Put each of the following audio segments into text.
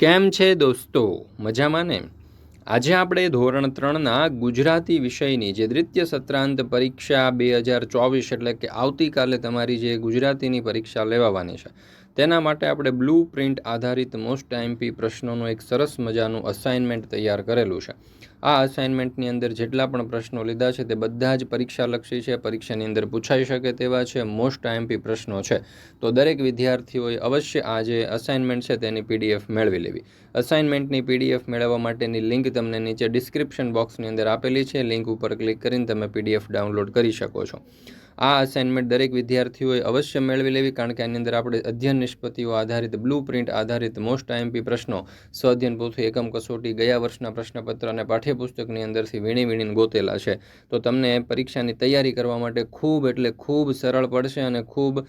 કેમ છે દોસ્તો? મજામાં ને? આજે આપણે ધોરણ ત્રણના ગુજરાતી વિષયની જે દ્વિતીય સત્રાંત પરીક્ષા બે હજાર ચોવીસ એટલે કે આવતીકાલે તમારી જે ગુજરાતીની પરીક્ષા લેવાવાની છે તેના માટે આપણે બ્લુ પ્રિન્ટ આધારિત મોસ્ટ એમપી પ્રશ્નોનું એક સરસ મજાનું અસાઇનમેન્ટ તૈયાર કરેલું છે. આ અસાઇનમેન્ટની અંદર જેટલા પણ પ્રશ્નો લીધા છે તે બધા જ પરીક્ષાલક્ષી છે, પરીક્ષાની અંદર પૂછાઈ શકે તેવા છે મોસ્ટ એમપી પ્રશ્નો છે. તો દરેક વિદ્યાર્થીઓએ અવશ્ય આ જે અસાઇનમેન્ટ છે તેની પીડીએફ મેળવી લેવી. અસાઇનમેન્ટની પીડીએફ મેળવવા માટેની લિંક તમને નીચે ડિસ્ક્રિપ્શન બોક્સની અંદર આપેલી છે. લિંક ઉપર ક્લિક કરીને તમે પીડીએફ ડાઉનલોડ કરી શકો છો. આ અસાઇનમેન્ટ દરેક વિદ્યાર્થીઓએ અવશ્ય મેળવી લેવી કારણ કે આની અંદર આપણે અધ્યયન નિષ્પતિઓ આધારિત બ્લુ પ્રિન્ટ આધારિત મોસ્ટ આઈએમપી પ્રશ્નો સ્વઅધ્યયન પોથી એકમ કસોટી, ગયા વર્ષના પ્રશ્નપત્ર અને પાઠ્યપુસ્તકની અંદરથી વીણી વીણીને ગોતેલા છે. તો તમને પરીક્ષાની તૈયારી કરવા માટે ખૂબ એટલે ખૂબ સરળ પડશે અને ખૂબ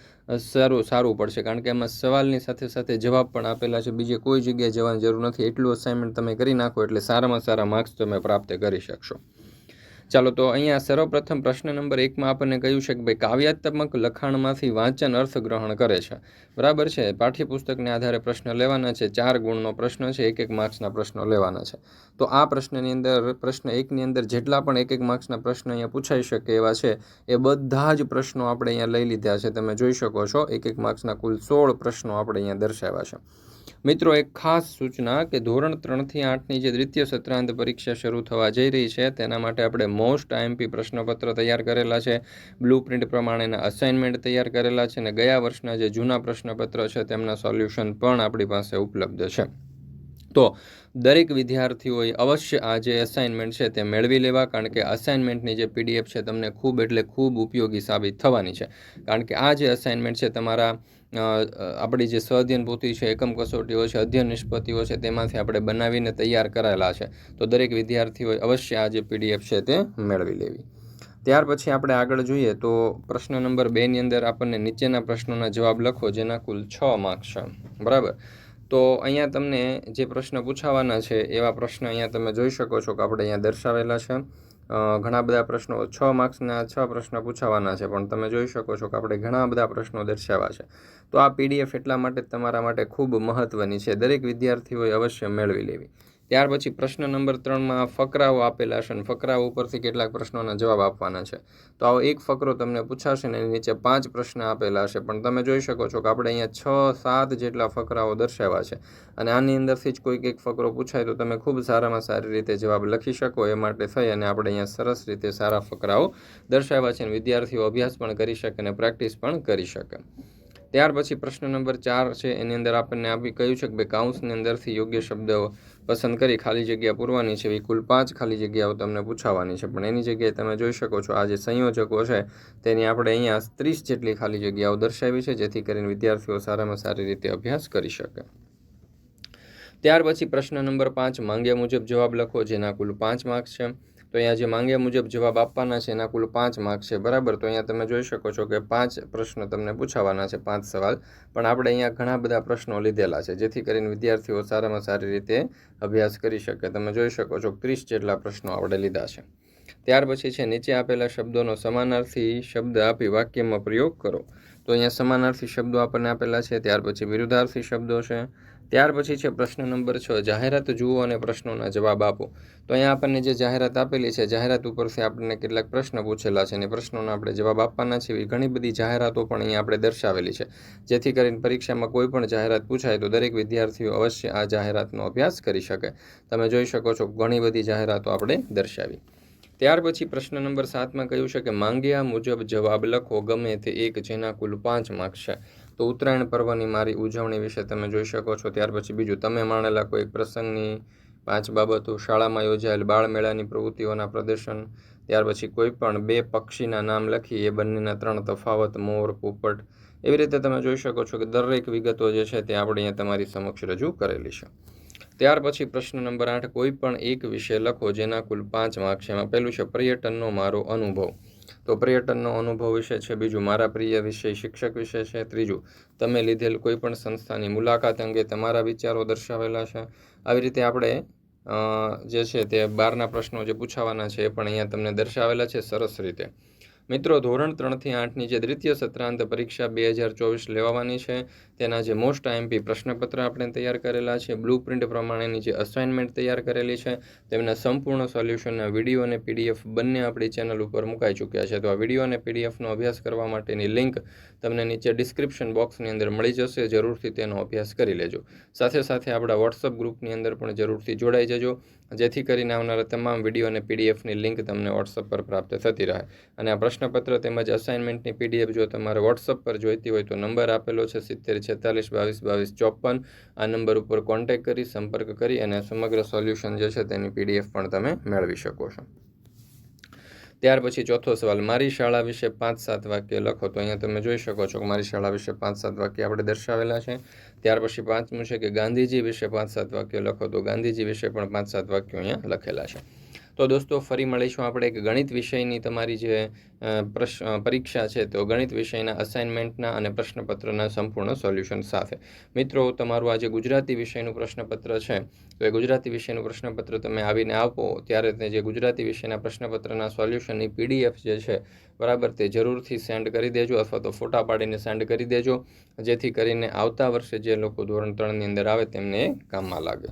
સારું સારું પડશે. કારણ કે એમાં સવાલની સાથે સાથે જવાબ પણ આપેલા છે. બીજે કોઈ જગ્યાએ જવાની જરૂર નથી. એટલું અસાઇનમેન્ટ તમે કરી નાખો એટલે સારામાં સારા માર્ક્સ તમે પ્રાપ્ત કરી શકશો. ચાલો તો અહીંયા સર્વપ્રથમ પ્રશ્ન નંબર એકમાં આપણને કહ્યું છે કે ભાઈ, કાવ્યાત્મક લખાણમાંથી વાંચન અર્થગ્રહણ કરે છે. બરાબર છે? પાઠ્યપુસ્તકને આધારે પ્રશ્ન લેવાના છે. ચાર ગુણનો પ્રશ્ન છે. એક એક માર્ક્સના પ્રશ્નો લેવાના છે. તો આ પ્રશ્નની અંદર, પ્રશ્ન એકની અંદર જેટલા પણ એક એક માર્ક્સના પ્રશ્ન અહીંયા પૂછાઈ શકે એવા છે, એ બધા જ પ્રશ્નો આપણે અહીંયા લઈ લીધા છે. તમે જોઈ શકો છો, એક એક માર્ક્સના કુલ સોળ પ્રશ્નો આપણે અહીંયા દર્શાવ્યા છે. મિત્રો, એક ખાસ સૂચના કે ધોરણ ત્રણથી આઠની જે દ્વિતીય સત્રાંત પરીક્ષા શરૂ થવા જઈ રહી છે, તેના માટે આપણે મોસ્ટ આઈએમપી પ્રશ્નપત્ર તૈયાર કરેલા છે, બ્લુ પ્રિન્ટ પ્રમાણેના અસાઇનમેન્ટ તૈયાર કરેલા છે અને ગયા વર્ષના જે જૂના પ્રશ્નપત્ર છે, તેમના સોલ્યુશન પણ આપણી પાસે ઉપલબ્ધ છે. તો દરેક વિદ્યાર્થીઓએ અવશ્ય આ જે અસાઇનમેન્ટ છે તે મેળવી લેવા, કારણ કે અસાઇનમેન્ટની જે પીડીએફ છે તમને ખૂબ એટલે ખૂબ ઉપયોગી સાબિત થવાની છે. કારણ કે આ જે અસાઇનમેન્ટ છે તમારા આપણી જે સ્વઅધ્યયન પોથી છે, એકમ કસોટીઓ છે, અધ્યયન નિષ્પતિઓ છે, તેમાંથી આપણે બનાવીને તૈયાર કરાયેલા છે. તો દરેક વિદ્યાર્થીઓએ અવશ્ય આ જે પીડીએફ છે તે મેળવી લેવી. ત્યાર પછી આપણે આગળ જોઈએ તો પ્રશ્ન નંબર બેની અંદર આપણને નીચેના પ્રશ્નોના જવાબ લખો, જેના કુલ છ માર્ક્સ છે. બરાબર? તો અહીંયા તમને જે પ્રશ્ન પૂછાવાના છે, એવા પ્રશ્ન અહીંયા તમે જોઈ શકો છો કે આપણે અહીંયા દર્શાવેલા છે. ઘણા બધા પ્રશ્નો, છ માર્ક્સના છ પ્રશ્ન પૂછાવાના છે, પણ તમે જોઈ શકો છો કે આપણે ઘણા બધા પ્રશ્નો દર્શાવ્યા છે. તો આ પીડીએફ એટલા માટે તમારા માટે ખૂબ મહત્ત્વની છે. દરેક વિદ્યાર્થીઓએ અવશ્ય મેળવી લેવી. ત્યાર પછી પ્રશ્ન નંબર ત્રણમાં ફકરાઓ આપેલા છે અને ફકરાઓ ઉપરથી કેટલાક પ્રશ્નોના જવાબ આપવાના છે. તો આવો એક ફકરો તમને પૂછાશે ને એની નીચે પાંચ પ્રશ્ન આપેલા છે. પણ તમે જોઈ શકો છો કે આપણે અહીંયા છ, સાત જેટલા ફકરાઓ દર્શાવ્યા છે. અને આની અંદરથી જ કોઈક એક ફકરો પૂછાય તો તમે ખૂબ સારામાં સારી રીતે જવાબ લખી શકો. એ માટે થઈ અને આપણે અહીંયા સરસ રીતે સારા ફકરાઓ દર્શાવ્યા છે અને વિદ્યાર્થીઓ અભ્યાસ પણ કરી શકે અને પ્રેક્ટિસ પણ કરી શકે. ત્યાર પછી પ્રશ્ન નંબર ચાર છે, એની અંદર આપણને આપી કહ્યું છે કે ભાઈ કાઉન્સની અંદરથી યોગ્ય શબ્દો પસંદ કરી ખાલી જગ્યા પૂરવાની છે એવી કુલ પાંચ ખાલી જગ્યાઓ તમને પૂછાવાની છે. પણ એની જગ્યાએ તમે જોઈ શકો છો, આ જે સંયોજકો છે, તેની આપણે અહીંયા ત્રીસ જેટલી ખાલી જગ્યાઓ દર્શાવી છે, જેથી કરીને વિદ્યાર્થીઓ સારામાં સારી રીતે અભ્યાસ કરી શકે. ત્યાર પછી પ્રશ્ન નંબર પાંચ, માંગ્યા મુજબ જવાબ લખો, જેના કુલ પાંચ માર્ક્સ છે. તો અહીંયા જે માંગ્યા મુજબ જવાબ આપવાના છે, એના કુલ પાંચ માર્ક છે. બરાબર? તો અહીંયા તમે જોઈ શકો છો કે પાંચ પ્રશ્નો તમને પૂછાવાના છે, પાંચ સવાલ. પણ આપણે અહીંયા ઘણા બધા પ્રશ્નો લીધેલા છે, જેથી કરીને વિદ્યાર્થીઓ સારામાં સારી રીતે અભ્યાસ કરી શકે. તમે જોઈ શકો છો ત્રીસ જેટલા પ્રશ્નો આપણે લીધા છે. ત્યાર પછી છે, નીચે આપેલા શબ્દોનો સમાનાર્થી શબ્દ આપી વાક્યમાં પ્રયોગ કરો. તો અહીંયા સમાનાર્થી શબ્દો આપણને આપેલા છે, ત્યાર પછી વિરુદ્ધાર્થી શબ્દો છે ત્યાર પછી છે પ્રશ્ન નંબર છ, જાહેરાત જુઓ અને પ્રશ્નોના જવાબ આપો. તો અહીંયા આપણને જે જાહેરાત આપેલી છે, જાહેરાત ઉપરથી આપણને કેટલાક પ્રશ્ન પૂછેલા છે અને પ્રશ્નોના આપણે જવાબ આપવાના છે એવી ઘણી બધી જાહેરાતો પણ અહીંયા આપણે દર્શાવેલી છે. જેથી કરીને પરીક્ષામાં કોઈ પણ જાહેરાત પૂછાય તો દરેક વિદ્યાર્થીઓ અવશ્ય આ જાહેરાતનો અભ્યાસ કરી શકે. તમે જોઈ શકો છો ઘણી બધી જાહેરાતો આપણે દર્શાવી. ત્યાર પછી પ્રશ્ન નંબર સાતમાં કહ્યું છે કે માંગ્યા મુજબ જવાબ લખો, ગમે તે એક, જેના કુલ પાંચ માર્ક્સ છે. તો ઉત્તરાયણ પર્વની મારી ઉજવણી વિશે તમે જોઈ શકો છો. ત્યાર પછી બીજું, તમે માણેલા કોઈ પ્રસંગની પાંચ બાબતો શાળામાં યોજાયેલ બાળમેળાની પ્રવૃત્તિઓના પ્રદર્શન, ત્યાર પછી કોઈ પણ બે પક્ષીના નામ લખી એ બંનેના ત્રણ તફાવત, મોર, પોપટ, એવી રીતે તમે જોઈ શકો છો કે દરેક વિગતો જે છે તે આપણે અહીંયા તમારી સમક્ષ રજૂ કરેલી છે. ત્યાર પછી પ્રશ્ન નંબર આઠ, કોઈ પણ એક વિષય લખો જેના કુલ પાંચ માર્ક્સ એમાં પહેલું છે, પર્યટનનો મારો અનુભવ. તો પર્યટનનો અનુભવ વિશે છે, બીજું મારા પ્રિય વિષય શિક્ષક વિશે છે, ત્રીજું, તમે લીધેલ કોઈપણ સંસ્થાની મુલાકાત અંગે તમારા વિચારો દર્શાવેલા છે. આવી રીતે આપણે જે છે તે બારના પ્રશ્નો જે પૂછાવાના છે એ પણ અહીંયા તમને દર્શાવેલા છે સરસ રીતે. મિત્રો, ધોરણ ત્રણથી આઠની જે દ્વિતીય સત્રાંત પરીક્ષા બે હજાર ચોવીસ લેવાની છે. તેના જે મોસ્ટ આઈએમપી પ્રશ્નપત્ર આપણે તૈયાર કરેલા છે. બ્લુ પ્રિન્ટ પ્રમાણેની જે અસાઇનમેન્ટ તૈયાર કરેલી છે. તેમના સંપૂર્ણ સોલ્યુશનના વીડિયો અને પીડીએફ બંને આપણી ચેનલ ઉપર મુકાઈ ચૂક્યા છે. તો આ વીડિયો અને પીડીએફનો અભ્યાસ કરવા માટેની લિંક તમને નીચે ડિસ્ક્રિપ્શન બોક્સની અંદર મળી જશે. જરૂરથી તેનો અભ્યાસ કરી લેજો. સાથે સાથે આપણા વોટ્સઅપ ગ્રુપની અંદર પણ જરૂરથી જોડાઈ જજો. જેથી કરીને આવનારા તમામ વીડિયો અને પીડીએફની લિંક તમને વોટ્સઅપ પર પ્રાપ્ત થતી રહે. અને આ પ્રશ્નપત્ર તેમજ અસાઇનમેન્ટની પીડીએફ જો તમારે વોટ્સઅપ પર જોઈતી હોય તો નંબર આપેલો છે સિત્તેર છેતાલીસ બાવીસ બાવીસ ચોપન. આ નંબર ઉપર કોન્ટેક્ટ કરી, સંપર્ક કરી અને સમગ્ર સોલ્યુશન જે છે તેની પીડીએફ પણ તમે મેળવી શકો છો. ત્યાર પછી ચોથો સવાલ, મારી શાળા વિશે પાંચ સાત વાક્ય લખો, તો અહીંયા તમે જોઈ શકો છો કે મારી શાળા વિશે પાંચ સાત વાક્ય આપણે દર્શાવેલા છે. ત્યાર પછી પાંચમું છે કે, ગાંધીજી વિશે પાંચ સાત વાક્ય લખો, તો ગાંધીજી વિશે પણ પાંચ સાત વાક્યો અહીંયા લખેલા છે. તો દોસ્તો, ફરી મળીશું આપણે એક ગણિત વિષયની તમારી જે પરીક્ષા છે, તો ગણિત વિષયના અસાઇનમેન્ટના અને પ્રશ્નપત્રના સંપૂર્ણ સોલ્યુશન સાથે. મિત્રો, તમારું આ જે ગુજરાતી વિષયનું પ્રશ્નપત્ર છે, તો એ ગુજરાતી વિષયનું પ્રશ્નપત્ર તમે આવીને આપો, ત્યારે તે જે ગુજરાતી વિષયના પ્રશ્નપત્રના સોલ્યુશનની પીડીએફ જે છે, બરાબર, તે જરૂરથી સેન્ડ કરી દેજો અથવા તો ફોટા પાડીને સેન્ડ કરી દેજો, જેથી કરીને આવતા વર્ષે જે લોકો ધોરણ ત્રણની અંદર આવે તેમને કામમાં લાગે.